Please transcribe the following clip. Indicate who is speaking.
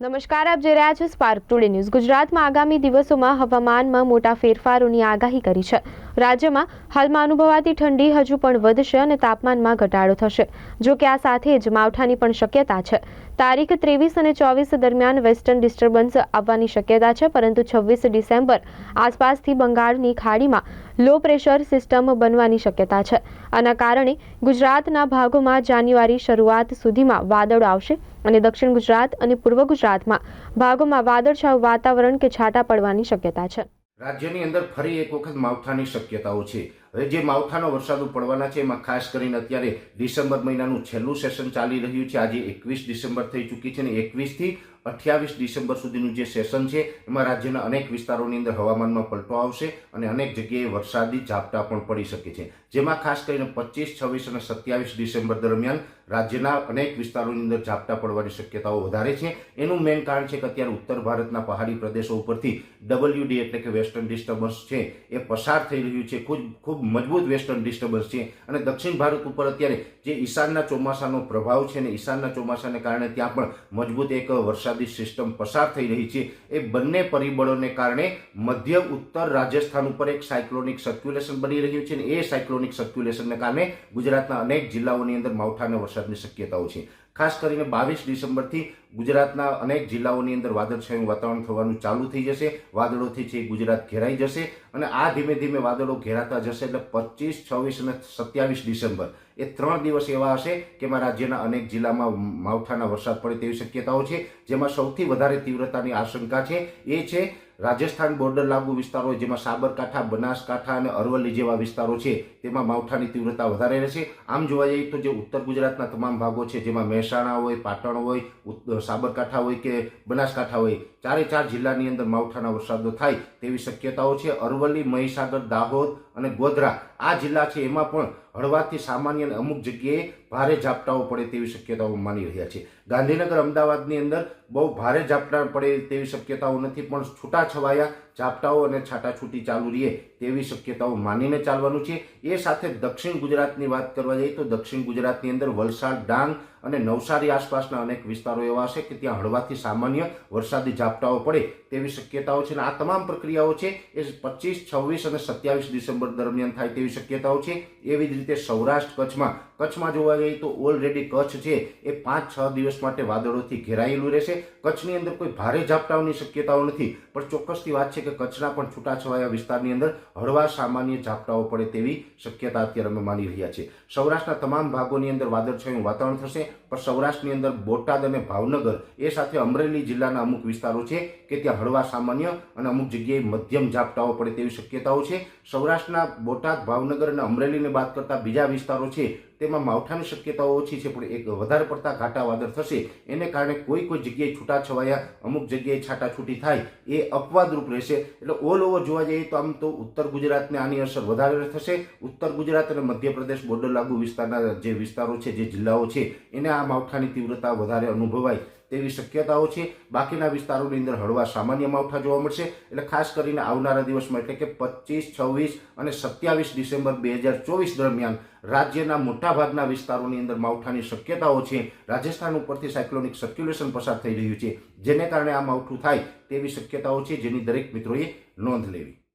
Speaker 1: નમસ્કાર, આપ જોઈ રહ્યા છો સ્પાર્ક ટુડે ન્યૂઝ ગુજરાતમાં આગામી દિવસોમાં હવામાનમાં મોટા ફેરફારોની આગાહી કરી છે. રાજ્યમાં હાલમાં અનુભવાતી ઠંડી હજુ પણ વધશે અને તાપમાનમાં ઘટાડો થશે, જો કે આ સાથે જ માવઠાની પણ શક્યતા છે. તારીખ ત્રેવીસ અને ચોવીસ દરમિયાન વેસ્ટર્ન ડિસ્ટર્બન્સ આવવાની શક્યતા છે, પરંતુ છવ્વીસ ડિસેમ્બર આસપાસથી બંગાળની ખાડીમાં લો પ્રેશર સિસ્ટમ બનવાની શક્યતા છે. આના કારણે ગુજરાતના ભાગોમાં જાન્યુઆરી શરૂઆત સુધીમાં વાદળો આવશે અને દક્ષિણ ગુજરાત અને પૂર્વ ગુજરાતમાં ભાગોમાં વાદળછાયું વાતાવરણ કે છાંટા પડવાની શક્યતા છે.
Speaker 2: રાજ્યની અંદર ફરી એક વખત માવઠાની શક્યતાઓ છે. હવે જે માવઠાનો વરસાદો પડવાના છે, એમાં ખાસ કરીને અત્યારે ડિસેમ્બર મહિનાનું છેલ્લું સેશન ચાલી રહ્યું છે. આજે એકવીસ ડિસેમ્બર થઈ ચૂકી છે ને એકવીસથી અઠ્યાવીસ ડિસેમ્બર સુધીનું જે સેશન છે, એમાં રાજ્યના અનેક વિસ્તારોની અંદર હવામાનમાં પલટો આવશે અને અનેક જગ્યાએ વરસાદી ઝાપટા પણ પડી શકે છે. જેમાં ખાસ કરીને પચીસ, છવ્વીસ અને સત્યાવીસ ડિસેમ્બર દરમિયાન રાજ્યના અનેક વિસ્તારોની અંદર ઝાપટા પડવાની શક્યતાઓ વધારે છે. એનું મેઇન કારણ છે કે અત્યારે ઉત્તર ભારતના પહાડી પ્રદેશો ઉપરથી ડબલ્યુડી એટલે કે વેસ્ટર્ન ડિસ્ટર્બન્સ છે, એ પસાર થઈ રહ્યું છે. ખૂબ ખૂબ મજબૂત વેસ્ટર્ન ડિસ્ટર્બન્સ છે. અને દક્ષિણ ભારત ઉપર અત્યારે જે ઈશાનના ચોમાસાનો પ્રભાવ છે ને ઈશાનના ચોમાસાને કારણે ત્યાં પણ મજબૂત એક વરસાદી સિસ્ટમ પસાર થઈ રહી છે. એ બંને પરિબળોને કારણે મધ્ય ઉત્તર રાજસ્થાન ઉપર એક સાયક્લોનિક સર્ક્યુલેશન બની રહ્યું છે ને એ સાયક્લોનિક સર્ક્યુલેશનને કારણે ગુજરાતના અનેક જિલ્લાઓની અંદર માવઠાના વરસાદની શક્યતાઓ છે. ખાસ કરીને બાવીસ ડિસેમ્બરથી ગુજરાતના અનેક જિલ્લાઓની અંદર વાદળછાયું વાતાવરણ થવાનું ચાલુ થઈ જશે. વાદળોથી છે ગુજરાત ઘેરાઈ જશે અને આ ધીમે ધીમે વાદળો ઘેરાતા જશે એટલે પચીસ, છવ્વીસ અને સત્યાવીસ ડિસેમ્બર એ ત્રણ દિવસ એવા હશે કે એમાં રાજ્યના અનેક જિલ્લામાં માવઠાના વરસાદ પડે તેવી શક્યતાઓ છે. જેમાં સૌથી વધારે તીવ્રતાની આશંકા છે એ છે રાજસ્થાન બોર્ડર લાગુ વિસ્તારો જેમાં સાબરકાંઠા, બનાસકાંઠા અને અરવલ્લી જેવા વિસ્તારો છે, તેમાં માવઠાની તીવ્રતા વધારે રહેશે. આમ જોવા જઈએ તો જે ઉત્તર ગુજરાતના તમામ ભાગો છે, જેમાં મહેસાણા હોય, પાટણ હોય સાબરકાંઠા હોય કે બનાસકાંઠા હોય, ચારે ચાર જિલ્લાની અંદર માવઠાના વરસાદો થાય તેવી શક્યતાઓ છે. અરવલ્લી, મહીસાગર, દાહોદ અને ગોધરા આ જિલ્લા છે, એમાં પણ હળવાથી સામાન્ય અને અમુક જગ્યાએ ભારે ઝાપટાઓ પડે તેવી શક્યતાઓ માની રહ્યા છે. ગાંધીનગર અમદાવાદની અંદર બહુ ભારે ઝાપટા પડે તેવી શક્યતાઓ નથી, પણ છૂટાછવાયા ઝાપટાઓ અને છાટાછૂટી ચાલુ રહે તેવી શક્યતાઓ માનીને ચાલવાનું છે. એ સાથે દક્ષિણ ગુજરાતની વાત કરવા જઈએ તો દક્ષિણ ગુજરાતની અંદર વલસાડ, ડાંગ અને નવસારી આસપાસના અનેક વિસ્તારો એવા હશે કે ત્યાં હળવાથી સામાન્ય વરસાદી ઝાપટાઓ પડે તેવી શક્યતાઓ છે. અને આ તમામ પ્રક્રિયાઓ છે એ પચીસ, છવ્વીસ અને સત્યાવીસ ડિસેમ્બર દરમિયાન થાય તેવી શક્યતાઓ છે. એવી જ રીતે સૌરાષ્ટ્ર કચ્છમાં કચ્છમાં જોવા જઈએ તો ઓલરેડી કચ્છ છે એ પાંચ, છ દિવસ માટે વાદળોથી ઘેરાયેલું રહેશે. કચ્છની અંદર કોઈ ભારે ઝાપટાઓની શક્યતાઓ નથી. પણ ચોક્કસથી વાત છે કે કચ્છના પણ છૂટાછવાયા વિસ્તારની અંદર હળવા સામાન્ય ઝાપટાઓ પડે તેવી શક્યતા અત્યારે અમે માની રહ્યા છીએ. સૌરાષ્ટ્રના તમામ ભાગોની અંદર વાદળછાયું વાતાવરણ થશે, પણ સૌરાષ્ટ્રની અંદર બોટાદ અને ભાવનગર એ સાથે અમરેલી જિલ્લાના અમુક વિસ્તારો છે કે ત્યાં હળવા સામાન્ય અને અમુક જગ્યાએ મધ્યમ ઝાપટાઓ પડે તેવી શક્યતાઓ છે. સૌરાષ્ટ્રના બોટાદ, ભાવનગર અને અમરેલીને બાદ કરતા બીજા વિસ્તારો છે તેમાં માવઠાની શક્યતાઓ ઓછી છે, પણ એક વધારે પડતા ઘાટા વાદળ થશે. એને કારણે કોઈ કોઈ જગ્યાએ છૂટાછવાયા, અમુક જગ્યાએ છાટાછૂટી થાય, એ અપવાદરૂપ રહેશે. એટલે ઓલ ઓવર જોવા જઈએ તો આમ તો ઉત્તર ગુજરાતને આની અસર વધારે થશે. ઉત્તર ગુજરાત અને મધ્યપ્રદેશ બોર્ડર લાગુ વિસ્તારના જે વિસ્તારો છે, જે જિલ્લાઓ છે, એને આ માવઠાની તીવ્રતા વધારે અનુભવાય. તેવી શક્યતાઓ છે. બાકીના વિસ્તારોની અંદર હળવા સામાન્ય માવઠા જોવા મળશે. એટલે ખાસ કરીને આવનારા દિવસમાં એટલે કે પચીસ, છવ્વીસ અને સત્યાવીસ ડિસેમ્બર બે હજાર ચોવીસ દરમિયાન રાજ્યના મોટાભાગના વિસ્તારોની અંદર માવઠાની શક્યતાઓ છે. રાજસ્થાન ઉપરથી સાયક્લોનિક સર્ક્યુલેશન પસાર થઈ રહ્યું છે. જેને કારણે આ માવઠું થાય તેવી શક્યતાઓ છે. જેની દરેક મિત્રોએ નોંધ લેવી.